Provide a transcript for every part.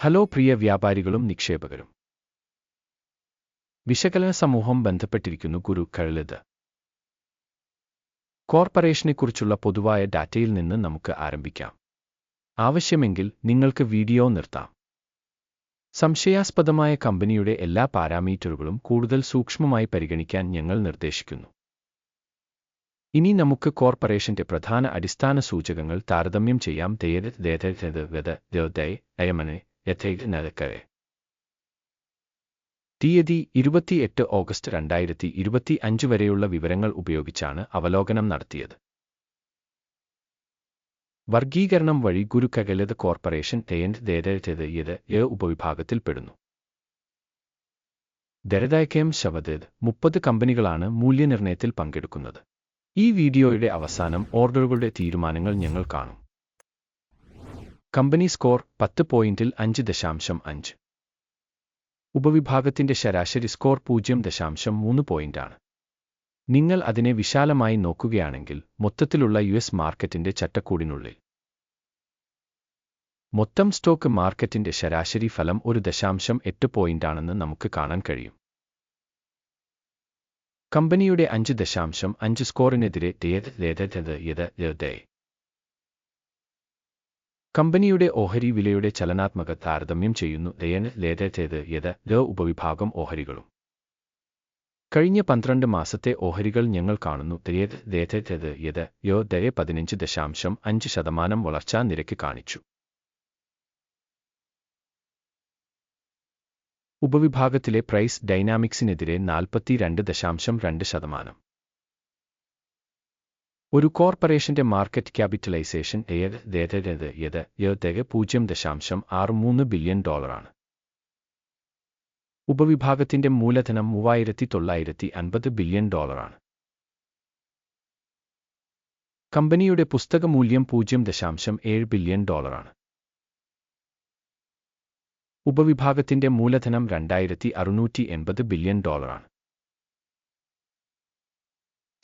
Hello പ്രിയ വ്യാപാരികളും നിക്ഷേപകരും. വിശകലന സമൂഹം ബന്ധപ്പെട്ടിരിക്കുന്നു ഗുരു കഴുലത് കോർപ്പറേഷനെക്കുറിച്ചുള്ള പൊതുവായ ഡാറ്റയിൽ നിന്ന് നമുക്ക് ആരംഭിക്കാം. ആവശ്യമെങ്കിൽ നിങ്ങൾക്ക് വീഡിയോ നിർത്താം. സംശയാസ്പദമായ കമ്പനിയുടെ എല്ലാ പാരാമീറ്ററുകളും കൂടുതൽ സൂക്ഷ്മമായി പരിഗണിക്കാൻ ഞങ്ങൾ നിർദ്ദേശിക്കുന്നു. ഇനി നമുക്ക് കോർപ്പറേഷന്റെ പ്രധാന അടിസ്ഥാന സൂചകങ്ങൾ താരതമ്യം ചെയ്യാം. യഥൈകരെ തീയതി ഇരുപത്തിയെട്ട് ഓഗസ്റ്റ് രണ്ടായിരത്തി ഇരുപത്തി അഞ്ച് വരെയുള്ള വിവരങ്ങൾ ഉപയോഗിച്ചാണ് അവലോകനം നടത്തിയത്. വർഗീകരണം വഴി ഗുരുക്കകലത് കോർപ്പറേഷൻ തേൻഡ് ദേതയത് ഇത് എ ഉപവിഭാഗത്തിൽപ്പെടുന്നു ദരദായക്കയം ശവദേത് മുപ്പത് കമ്പനികളാണ് മൂല്യനിർണയത്തിൽ പങ്കെടുക്കുന്നത്. ഈ വീഡിയോയുടെ അവസാനം ഓർഡറുകളുടെ തീരുമാനങ്ങൾ ഞങ്ങൾ കാണും. കമ്പനി സ്കോർ പത്ത് പോയിന്റിൽ അഞ്ച് ദശാംശം അഞ്ച്. ഉപവിഭാഗത്തിന്റെ ശരാശരി സ്കോർ പൂജ്യം ദശാംശം മൂന്ന് പോയിന്റാണ്. നിങ്ങൾ അതിനെ വിശാലമായി നോക്കുകയാണെങ്കിൽ മൊത്തത്തിലുള്ള യു എസ് മാർക്കറ്റിന്റെ ചട്ടക്കൂടിനുള്ളിൽ. മൊത്തം സ്റ്റോക്ക് മാർക്കറ്റിന്റെ ശരാശരി ഫലം ഒരു ദശാംശം എട്ട് പോയിന്റാണെന്ന് നമുക്ക് കാണാൻ കഴിയും. കമ്പനിയുടെ അഞ്ച് ദശാംശം അഞ്ച് സ്കോറിനെതിരെ യത് കമ്പനിയുടെ ഓഹരി വിലയുടെ ചലനാത്മക താരതമ്യം ചെയ്യുന്നു. ലേതേത് യത് ല ഉപവിഭാഗം ഓഹരികളും. കഴിഞ്ഞ പന്ത്രണ്ട് മാസത്തെ ഓഹരികൾ ഞങ്ങൾ കാണുന്നു. ലേതേത് യത് യോ ദയ പതിനഞ്ച് ദശാംശം അഞ്ച് ശതമാനം വളർച്ചാ നിരക്ക് കാണിച്ചു. ഉപവിഭാഗത്തിലെ പ്രൈസ് ഡൈനാമിക്സിനെതിരെ നാൽപ്പത്തിരണ്ട് ദശാംശം രണ്ട് ശതമാനം. ഒരു കോർപ്പറേഷന്റെ മാർക്കറ്റ് ക്യാപിറ്റലൈസേഷൻ യത് പൂജ്യം ദശാംശം ആറ് മൂന്ന് ബില്യൺ ഡോളറാണ്. ഉപവിഭാഗത്തിന്റെ മൂലധനം മൂവായിരത്തി തൊള്ളായിരത്തി അൻപത് ബില്യൺ ഡോളറാണ്. കമ്പനിയുടെ പുസ്തക മൂല്യം പൂജ്യം ദശാംശം ഏഴ് ബില്യൺ ഡോളറാണ്. ഉപവിഭാഗത്തിന്റെ മൂലധനം രണ്ടായിരത്തി അറുന്നൂറ്റി എൺപത് ബില്യൺ ഡോളറാണ്.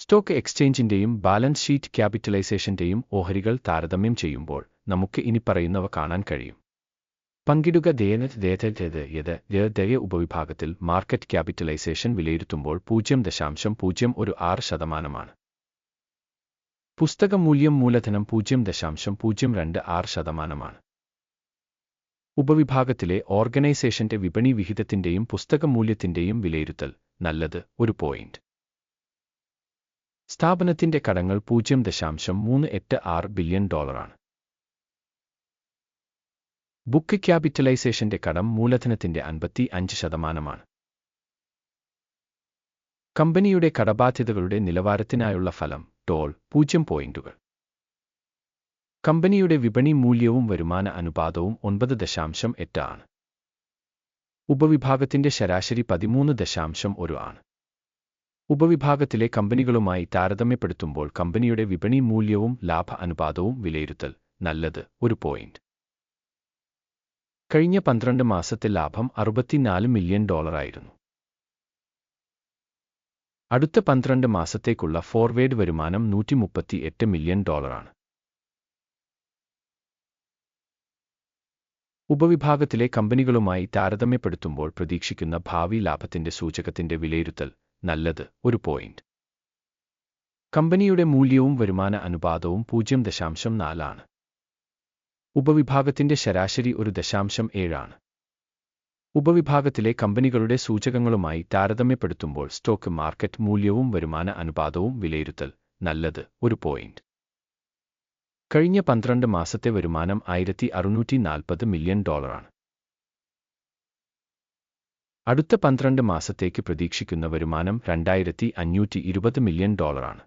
സ്റ്റോക്ക് എക്സ്ചേഞ്ചിന്റെയും ബാലൻസ് ഷീറ്റ് ക്യാപിറ്റലൈസേഷന്റെയും ഓഹരികൾ താരതമ്യം ചെയ്യുമ്പോൾ നമുക്ക് ഇനി പറയുന്നവ കാണാൻ കഴിയും. പങ്കിടുക ദയ ഉപവിഭാഗത്തിൽ മാർക്കറ്റ് ക്യാപിറ്റലൈസേഷൻ വിലയിരുത്തുമ്പോൾ പൂജ്യം ദശാംശം പൂജ്യം ഒരു ആറ് ശതമാനമാണ്. പുസ്തക മൂല്യം മൂലധനം പൂജ്യം ദശാംശം പൂജ്യം രണ്ട് ആറ് ശതമാനമാണ്. ഉപവിഭാഗത്തിലെ ഓർഗനൈസേഷന്റെ വിപണി വിഹിതത്തിന്റെയും പുസ്തക മൂല്യത്തിന്റെയും വിലയിരുത്തൽ നല്ലത് ഒരു പോയിന്റ്. സ്ഥാപനത്തിന്റെ കടങ്ങൾ പൂജ്യം ദശാംശം മൂന്ന് എട്ട് ആറ് ബില്യൺ ഡോളറാണ്. ബുക്ക് ക്യാപിറ്റലൈസേഷന്റെ കടം മൂലധനത്തിന്റെ അൻപത്തി അഞ്ച് ശതമാനമാണ്. കമ്പനിയുടെ കടബാധ്യതകളുടെ നിലവാരത്തിനായുള്ള ഫലം ടോൾ പൂജ്യം പോയിന്റുകൾ. കമ്പനിയുടെ വിപണി മൂല്യവും വരുമാന അനുപാതവും ഒൻപത് ദശാംശം എട്ട് ആണ്. ഉപവിഭാഗത്തിന്റെ ശരാശരി പതിമൂന്ന് ദശാംശം ഒരു ആണ്. ഉപവിഭാഗത്തിലെ കമ്പനികളുമായി താരതമ്യപ്പെടുത്തുമ്പോൾ കമ്പനിയുടെ വിപണി മൂല്യവും ലാഭ അനുപാതവും വിലയിരുത്തൽ നല്ലത്. ഒരു പോയിന്റ് കഴിഞ്ഞ പന്ത്രണ്ട് മാസത്തെ ലാഭം അറുപത്തിനാല് മില്യൺ ഡോളറായിരുന്നു അടുത്ത പന്ത്രണ്ട് മാസത്തേക്കുള്ള ഫോർവേഡ് വരുമാനം നൂറ്റി മുപ്പത്തി എട്ട് മില്യൺ ഡോളറാണ് ഉപവിഭാഗത്തിലെ കമ്പനികളുമായി താരതമ്യപ്പെടുത്തുമ്പോൾ പ്രതീക്ഷിക്കുന്ന ഭാവി ലാഭത്തിന്റെ സൂചകത്തിന്റെ വിലയിരുത്തൽ നല്ലത്. ഒരു പോയിന്റ് കമ്പനിയുടെ മൂല്യവും വരുമാന അനുപാതവും പൂജ്യം ദശാംശം നാലാണ്. ഉപവിഭാഗത്തിന്റെ ശരാശരി ഒരു ദശാംശം ഏഴാണ്. ഉപവിഭാഗത്തിലെ കമ്പനികളുടെ സൂചകങ്ങളുമായി താരതമ്യപ്പെടുത്തുമ്പോൾ സ്റ്റോക്ക് മാർക്കറ്റ് മൂല്യവും വരുമാന അനുപാതവും വിലയിരുത്തൽ നല്ലത്. ഒരു പോയിന്റ് കഴിഞ്ഞ പന്ത്രണ്ട് മാസത്തെ വരുമാനം ആയിരത്തി അറുന്നൂറ്റി നാൽപ്പത് മില്യൺ ഡോളറാണ്. അടുത്ത പന്ത്രണ്ട് മാസത്തേക്ക് പ്രതീക്ഷിക്കുന്ന വരുമാനം രണ്ടായിരത്തി അഞ്ഞൂറ്റി ഇരുപത് മില്യൺ ഡോളറാണ്.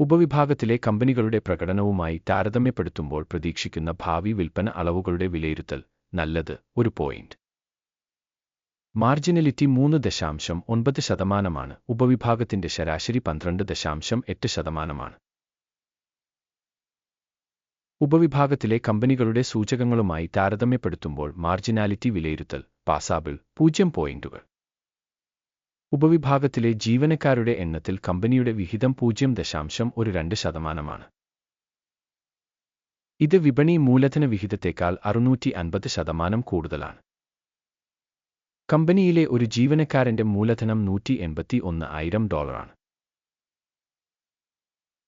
ഉപവിഭാഗത്തിലെ കമ്പനികളുടെ പ്രകടനവുമായി താരതമ്യപ്പെടുത്തുമ്പോൾ പ്രതീക്ഷിക്കുന്ന ഭാവി വിൽപ്പന അളവുകളുടെ വിലയിരുത്തൽ നല്ലത് ഒരു പോയിന്റ്. മാർജിനലിറ്റി മൂന്ന് ദശാംശം ഒൻപത് ശതമാനമാണ്. ഉപവിഭാഗത്തിന്റെ ശരാശരി പന്ത്രണ്ട് ദശാംശം എട്ട് ശതമാനമാണ്. ഉപവിഭാഗത്തിലെ കമ്പനികളുടെ സൂചകങ്ങളുമായി താരതമ്യപ്പെടുത്തുമ്പോൾ മാർജിനാലിറ്റി വിലയിരുത്തൽ പാസാബിൾ പൂജ്യം പോയിന്റുകൾ. ഉപവിഭാഗത്തിലെ ജീവനക്കാരുടെ എണ്ണത്തിൽ കമ്പനിയുടെ വിഹിതം പൂജ്യം ദശാംശം ഒരു രണ്ട് ശതമാനമാണ്. ഇത് വിപണി മൂലധന വിഹിതത്തേക്കാൾ അറുന്നൂറ്റി അൻപത് ശതമാനം കൂടുതലാണ്. കമ്പനിയിലെ ഒരു ജീവനക്കാരന്റെ മൂലധനം നൂറ്റി എൺപത്തി ഒന്ന് ആയിരം ഡോളറാണ്.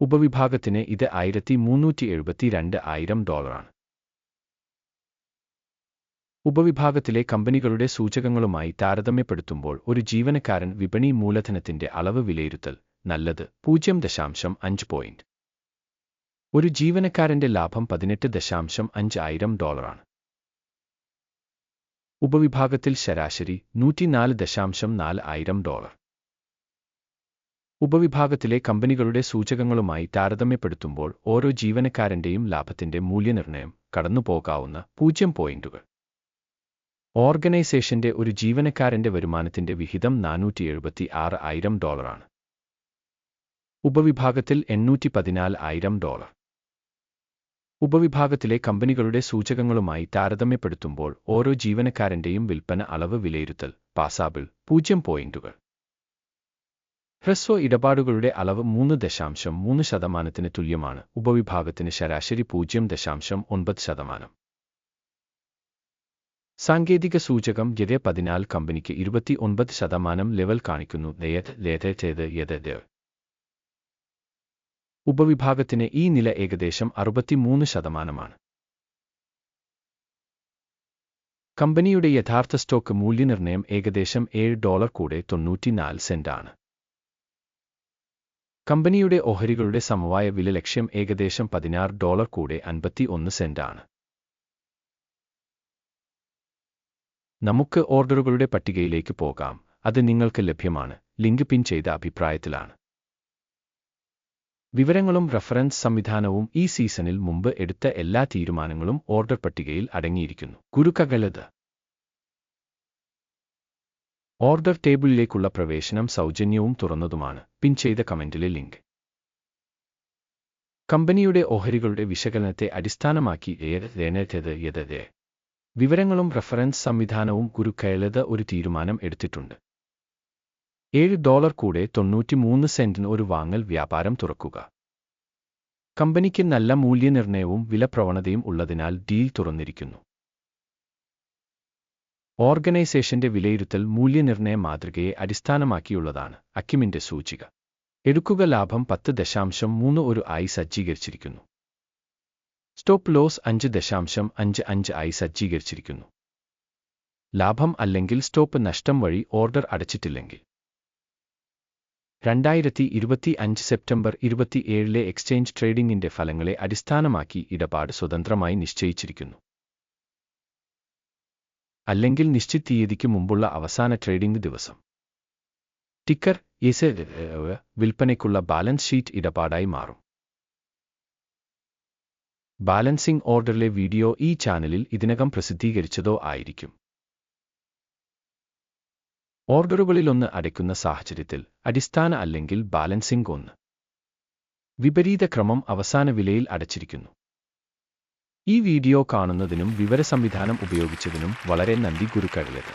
ഉപവിഭാഗത്തിന് ഇത് ആയിരത്തി മുന്നൂറ്റി എഴുപത്തിരണ്ട് ആയിരം ഡോളറാണ്. ഉപവിഭാഗത്തിലെ കമ്പനികളുടെ സൂചകങ്ങളുമായി താരതമ്യപ്പെടുത്തുമ്പോൾ ഒരു ജീവനക്കാരൻ വിപണി മൂലധനത്തിന്റെ അളവ് വിലയിരുത്തൽ നല്ലത് പൂജ്യം ദശാംശം അഞ്ച് പോയിന്റ് ഒരു ജീവനക്കാരന്റെ ലാഭം പതിനെട്ട് ദശാംശം അഞ്ച് ആയിരം ഡോളറാണ്. ഉപവിഭാഗത്തിൽ ശരാശരി നൂറ്റിനാല് ദശാംശം നാല് ആയിരം ഡോളർ. ഉപവിഭാഗത്തിലെ കമ്പനികളുടെ സൂചകങ്ങളുമായി താരതമ്യപ്പെടുത്തുമ്പോൾ ഓരോ ജീവനക്കാരന്റെയും ലാഭത്തിന്റെ മൂല്യനിർണയം കടന്നുപോകാവുന്ന പൂജ്യം പോയിന്റുകൾ. ഓർഗനൈസേഷന്റെ ഒരു ജീവനക്കാരന്റെ വരുമാനത്തിന്റെ വിഹിതം നാനൂറ്റി എഴുപത്തി ആറ് ആയിരം ഡോളറാണ്. ഉപവിഭാഗത്തിൽ എണ്ണൂറ്റി പതിനാല് ആയിരം ഡോളർ. ഉപവിഭാഗത്തിലെ കമ്പനികളുടെ സൂചകങ്ങളുമായി താരതമ്യപ്പെടുത്തുമ്പോൾ ഓരോ ജീവനക്കാരന്റെയും വിൽപ്പന അളവ് വിലയിരുത്തൽ പാസാബിൾ പൂജ്യം പോയിന്റുകൾ. ഹ്രസ്വ ഇടപാടുകളുടെ അളവ് മൂന്ന് ദശാംശം മൂന്ന് ശതമാനത്തിന് തുല്യമാണ്. ഉപവിഭാഗത്തിന് ശരാശരി പൂജ്യം ദശാംശം ഒൻപത് ശതമാനം. സാങ്കേതിക സൂചകം യഥ പതിനാല് കമ്പനിക്ക് ഇരുപത്തി ഒൻപത് ശതമാനം ലെവൽ കാണിക്കുന്നു. ഉപവിഭാഗത്തിന് ഈ നില ഏകദേശം അറുപത്തിമൂന്ന് ശതമാനമാണ്. കമ്പനിയുടെ യഥാർത്ഥ സ്റ്റോക്ക് മൂല്യനിർണയം ഏകദേശം ഏഴ് ഡോളർ കൂടെ തൊണ്ണൂറ്റിനാല് സെന്റാണ്. കമ്പനിയുടെ ഓഹരികളുടെ സമവായ വില ലക്ഷ്യം ഏകദേശം പതിനാറ് ഡോളർ കൂടെ അൻപത്തി ഒന്ന് സെന്റാണ് നമുക്ക് ഓർഡറുകളുടെ പട്ടികയിലേക്ക് പോകാം. അത് നിങ്ങൾക്ക് ലഭ്യമാണ്. ലിങ്ക് പിൻ ചെയ്ത അഭിപ്രായത്തിലാണ്. വിവരങ്ങളും റഫറൻസ് സംവിധാനവും ഈ സീസണിൽ മുമ്പ് എടുത്ത എല്ലാ തീരുമാനങ്ങളും ഓർഡർ പട്ടികയിൽ അടങ്ങിയിരിക്കുന്നു. ഗുരുക്കകളത് ഓർഡർ ടേബിളിലേക്കുള്ള പ്രവേശനം സൗജന്യവും തുറന്നതുമാണ്. പിൻ ചെയ്ത കമന്റിലെ ലിങ്ക്. കമ്പനിയുടെ ഓഹരികളുടെ വിശകലനത്തെ അടിസ്ഥാനമാക്കി ഏത് ലേനേറ്റത് യഥേ വിവരങ്ങളും റഫറൻസ് സംവിധാനവും ഗുരുക്കയലത് ഒരു തീരുമാനം എടുത്തിട്ടുണ്ട്. ഏഴ് ഡോളർ കൂടെ തൊണ്ണൂറ്റിമൂന്ന് സെന്റിന് ഒരു വാങ്ങൽ വ്യാപാരം തുറക്കുക. കമ്പനിക്ക് നല്ല മൂല്യനിർണയവും വിലപ്രവണതയും ഉള്ളതിനാൽ ഡീൽ തുറന്നിരിക്കുന്നു. ഓർഗനൈസേഷന്റെ വിലയിരുത്തൽ മൂല്യനിർണയ മാതൃകയെ അടിസ്ഥാനമാക്കിയുള്ളതാണ് അക്കിമിന്റെ സൂചിക. എടുക്കുക ലാഭം പത്ത് ദശാംശം മൂന്ന് ഒരു ആയി സജ്ജീകരിച്ചിരിക്കുന്നു. സ്റ്റോപ്പ് ലോസ് അഞ്ച് ദശാംശം അഞ്ച് അഞ്ച് ആയി സജ്ജീകരിച്ചിരിക്കുന്നു. ലാഭം അല്ലെങ്കിൽ സ്റ്റോപ്പ് നഷ്ടം വഴി ഓർഡർ അടച്ചിട്ടില്ലെങ്കിൽ. രണ്ടായിരത്തി ഇരുപത്തി അഞ്ച് സെപ്റ്റംബർ ഇരുപത്തിയേഴിലെ എക്സ്ചേഞ്ച് ട്രേഡിംഗിന്റെ ഫലങ്ങളെ അടിസ്ഥാനമാക്കി ഇടപാട് സ്വതന്ത്രമായി നിശ്ചയിച്ചിരിക്കുന്നു. അല്ലെങ്കിൽ നിശ്ചിത തീയതിക്ക് മുമ്പുള്ള അവസാന ട്രേഡിംഗ് ദിവസം. ടിക്കർ എസ് വിൽപ്പനയ്ക്കുള്ള ബാലൻസ് ഷീറ്റ് ഇടപാടായി മാറും. ബാലൻസിംഗ് ഓർഡറിലെ വീഡിയോ ഈ ചാനലിൽ ഇതിനകം പ്രസിദ്ധീകരിച്ചതോ ആയിരിക്കും. ഓർഡറുകളിലൊന്ന് അടയ്ക്കുന്ന സാഹചര്യത്തിൽ അടിസ്ഥാന അല്ലെങ്കിൽ ബാലൻസിംഗ് ഒന്ന്. വിപരീത ക്രമം അവസാന വിലയിൽ അടച്ചിരിക്കുന്നു. ഈ വീഡിയോ കാണുന്നതിനും വിവര സംവിധാനം ഉപയോഗിച്ചതിനും വളരെ നന്ദി ഗുരുക്കഴിലത്